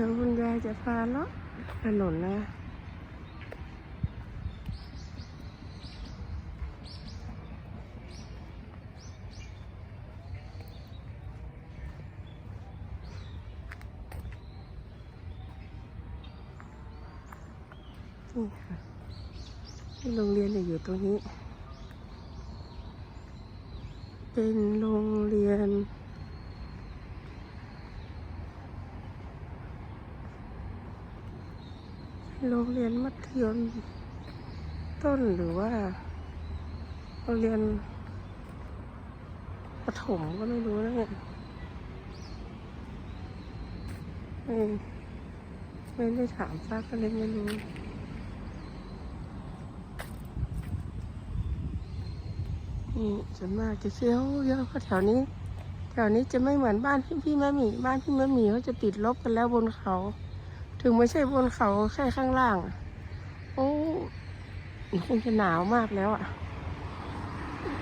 ดี๋ยวคุณยายจะพาเลาะถนนนะนี่ค่ะที่โรงเรียนเนี่ยอยู่ตรงนี้ เป็นโรงเรียน โรงเรียนมัธยมต้นหรือว่าโรงเรียนประถมก็ไม่รู้นะเนี่ยไม่ไม่ได้ถามป้าก็เลยไม่รู้นี่ส่วนมากจะเที่ยวเยอะเพราะแถวนี้ แถวนี้จะไม่เหมือนบ้านพี่พี่แม่หมีบ้านพี่แม่หมีเขาจะติดลบกันแล้วบนเขา ถึงไม่ใช่บนเขาแค่ข้างล่างอะโอ้คงจะหนาวมากแล้วอะ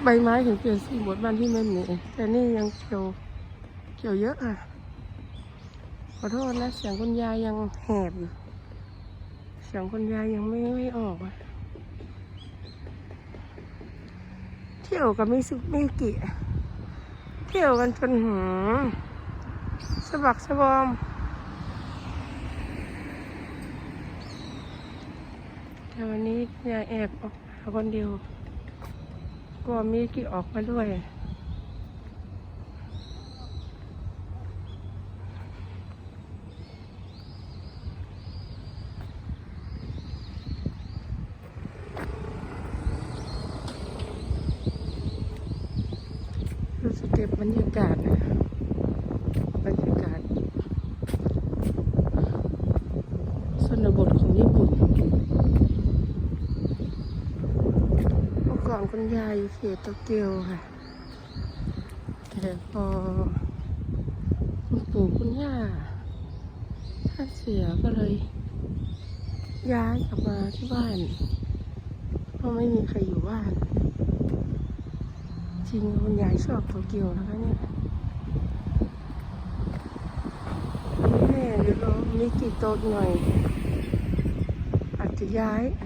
ใบไม้ถึงเปลี่ยนสีหมดบ้านพี่แม่หมีแต่นี่ยังเขียวเขียวเยอะอะ ขอโทษนะเสียงคุณยายยังแหบอยู่ เสียงคุณยายยังไม่ไม่ออกอะเที่ยวกับมิสุมิกิเที่ยวกันจนหืมสะบักสะบอม แต่วันนี้ยายแอบออกมาคนเดียวกลัวมิกิออกมาด้วยรู้สึกเก็บบรรยากาศนะบรรยากาศชนบทของญี่ปุ่นเมื่อก่อน คุณยายอยู่เขตโตเกียวค่ะแต่พอคุณปู่คุณย่าท่านเสียก็เลย ย้ายกลับมาที่บ้านเพราะไม่มีใครอยู่บ้าน จริงคุณยายชอบโตเกียวนะคะเนี่ยแม่เดี๋ยวเรามีกี่โต๊ะหน่อย อาจจะย้ายอา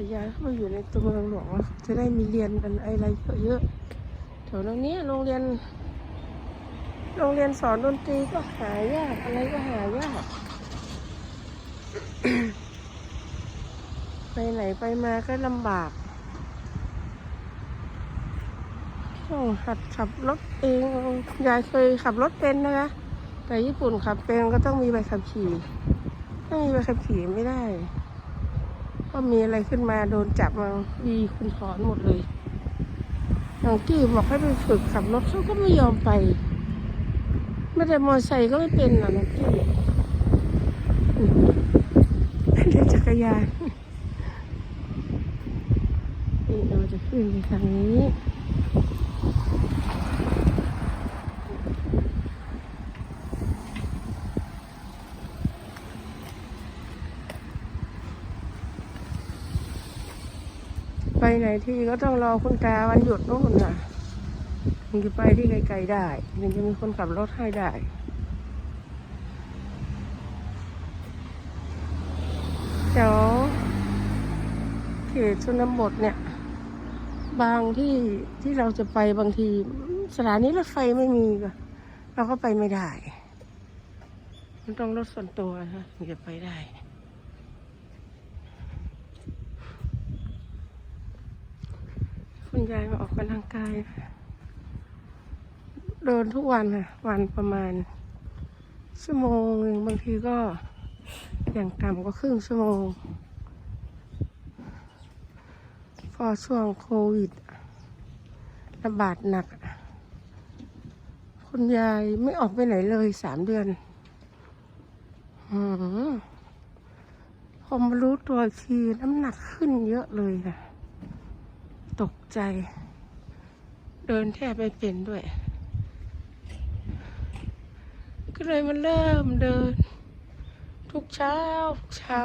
จะย้ายเข้ามาอยู่ในตัวเมืองหลวงจะได้มีเรียนกันอะไรเยอะๆแถวตรงนี้โรงเรียน โรงเรียนสอนดนตรีก็หายากอะไรก็หายากไปไหนไปมาก็ลำบากต้องหัดขับรถเองยายเคยขับรถเป็นนะคะ แต่ญี่ปุ่นขับเป็นก็ต้องมีใบขับขี่ ถ้ามีใบขับขี่ไม่ได้ ก็มีอะไรขึ้นมาโดนจับมามีคุณสอนหมดเลยน้องกี้บอกให้ไปฝึกขับรถเขาก็ไม่ยอมไป ไม่ได้มอไซค์ก็ไม่เป็นอะน้องกี้เล่นจักรยานนี่เราจะขึ้นไปทางนี้ ไปไหนที่ก็ต้องรอคุณตาวันหยุดนู่นน่ะถึงจะไปที่ไกลๆได้ถึงจะมีคนขับรถให้ได้แถวเขตชนบทเนี่ย บางที่ที่เราจะไปบางที สถานีรถไฟไม่มีก็เราก็ไปไม่ได้ มันต้องรถส่วนตัวนะถึงจะไปได้ คุณยายมาออกกำลังกายเดินทุกวันค่ะวันประมาณ ชั่วโมงหนึ่งบางทีก็อย่างต่ำก็ครึ่งชั่วโมง พอช่วงโควิดระบาดหนัก คุณยายไม่ออกไปไหนเลยสามเดือนหืมพอมรู้ตัวอีกทีน้ำหนักขึ้นเยอะเลยค่ะ ตกใจ เดินแทบไม่เป็นด้วย ก็เลยมาเริ่มเดิน ทุกเช้าทุกเช้า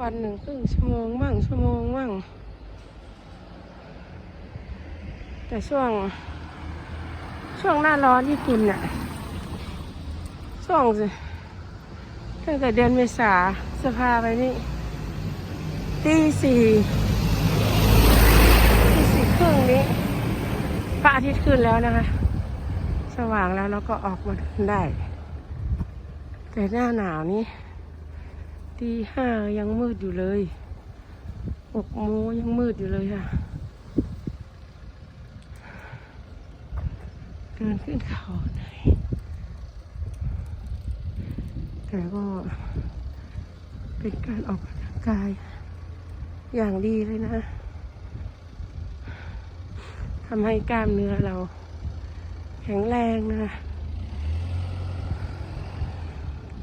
วันหนึ่งครึ่งชั่วโมงมั่งชั่วโมงมั่งแต่ช่วง ช่วงหน้าร้อนญี่ปุ่นน่ะ ช่วงสิตั้งแต่เดือนเมษาสภาไปนี่ตีสี่สี่ รึ่งนี้พระอาทิตย์ขึ้นแล้วนะคะ สว่างแล้วเราก็ออกมาเดินได้ แต่หน้าหนาวนี้ตีห้ายังมืดอยู่เลยหกโมงยังมืดอยู่เลยค่ะ เดินขึ้นเขาหน่อยแต่ก็เป็นการออกกำลังกายอย่างดีเลยนะ ทำให้กล้ามเนื้อเรา แข็งแรงนะ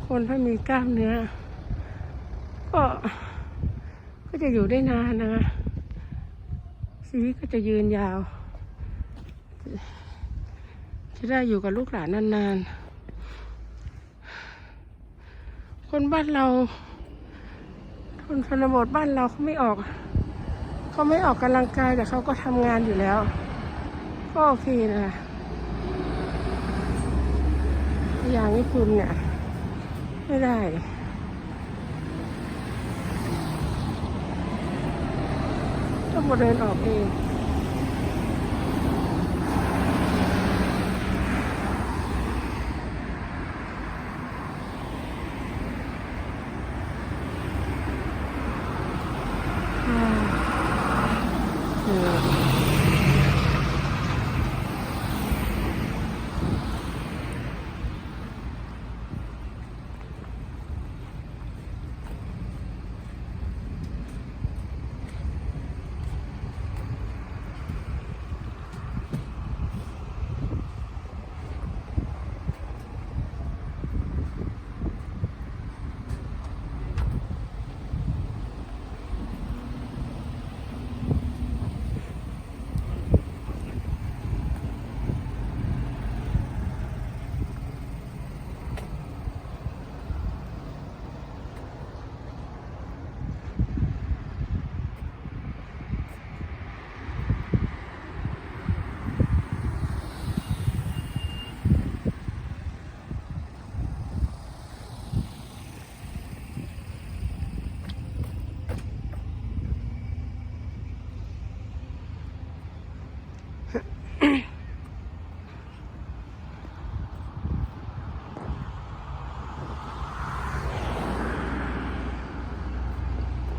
คนถ้ามีกล้ามเนื้อ ก็ ก็จะอยู่ได้นานนะชีวิตก็จะยืนยาว จะได้อยู่กับลูกหลานนานๆ คนบ้านเรา คนชนบทบ้านเราเขาไม่ออก เขาไม่ออกกำลังกายแต่เขาก็ทำงานอยู่แล้ว ก็โอเคนะอย่างญี่คุณเนี่ยไม่ได้ต้องมาเดินออกเองอื嗯。